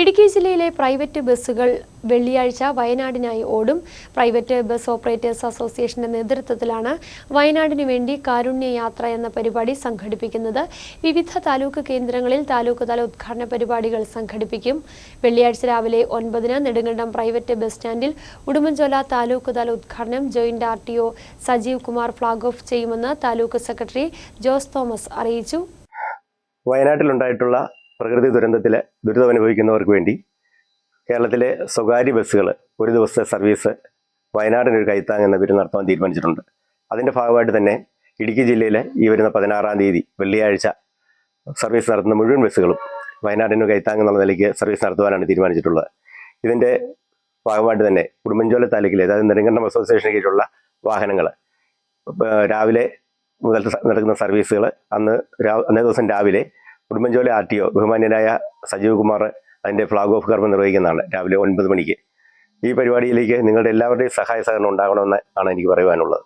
ഇടുക്കി ജില്ലയിലെ പ്രൈവറ്റ് ബസ്സുകൾ വെള്ളിയാഴ്ച വയനാടിനായി ഓടും. പ്രൈവറ്റ് ബസ് ഓപ്പറേറ്റേഴ്സ് അസോസിയേഷന്റെ നേതൃത്വത്തിലാണ് വയനാടിനു വേണ്ടി കാരുണ്യ യാത്ര എന്ന പരിപാടി സംഘടിപ്പിക്കുന്നത്. വിവിധ താലൂക്ക് കേന്ദ്രങ്ങളിൽ താലൂക്ക് തല ഉദ്ഘാടന പരിപാടികൾ സംഘടിപ്പിക്കും. വെള്ളിയാഴ്ച രാവിലെ ഒൻപതിന് നെടുങ്കണ്ടം പ്രൈവറ്റ് ബസ് സ്റ്റാൻഡിൽ ഉടുമ്പൻചോല താലൂക്ക് തല ഉദ്ഘാടനം joint R T O Sajeev Kumar flag off ചെയ്യുമെന്ന് താലൂക്ക് സെക്രട്ടറി ജോസ് തോമസ് അറിയിച്ചു. വയനാട്ടിലുണ്ടായിട്ടുള്ള പ്രകൃതി ദുരന്തത്തിൽ ദുരിതമനുഭവിക്കുന്നവർക്ക് വേണ്ടി കേരളത്തിലെ സ്വകാര്യ ബസ്സുകൾ ഒരു ദിവസത്തെ സർവീസ് വയനാടിനൊരു കൈത്താങ് എന്ന പേര് നടത്താൻ തീരുമാനിച്ചിട്ടുണ്ട്. അതിന്റെ ഭാഗമായിട്ട് തന്നെ ഇടുക്കി ജില്ലയിലെ ഈ വരുന്ന പതിനാറാം തീയതി വെള്ളിയാഴ്ച സർവീസ് നടത്തുന്ന മുഴുവൻ ബസ്സുകളും വയനാടിന് കൈത്താങ് എന്നുള്ള നിലയ്ക്ക് സർവീസ് നടത്തുവാനാണ് തീരുമാനിച്ചിട്ടുള്ളത്. ഇതിന്റെ ഭാഗമായിട്ട് തന്നെ ഉടുമ്പൻചോല താലൂക്കിലെ അതായത് നെടുങ്കണ്ടം അസോസിയേഷന് കീഴിലുള്ള വാഹനങ്ങൾ രാവിലെ മുതൽ നടക്കുന്ന സർവീസുകൾ അന്ന് അന്നേ ദിവസം രാവിലെ ഉടുമ്പൻചോല ആർ ടി ഒ ബഹുമാന്യനായ സജീവ് കുമാർ അതിന്റെ ഫ്ലാഗ് ഓഫ് കർമ്മം നിർവഹിക്കുന്നതാണ്. രാവിലെ ഒൻപത് മണിക്ക്. ഈ പരിപാടിയിലേക്ക് നിങ്ങളുടെ എല്ലാവരുടെയും സഹായ സഹകരണം ഉണ്ടാകണമെന്ന് ആണ് എനിക്ക് പറയുവാനുള്ളത്.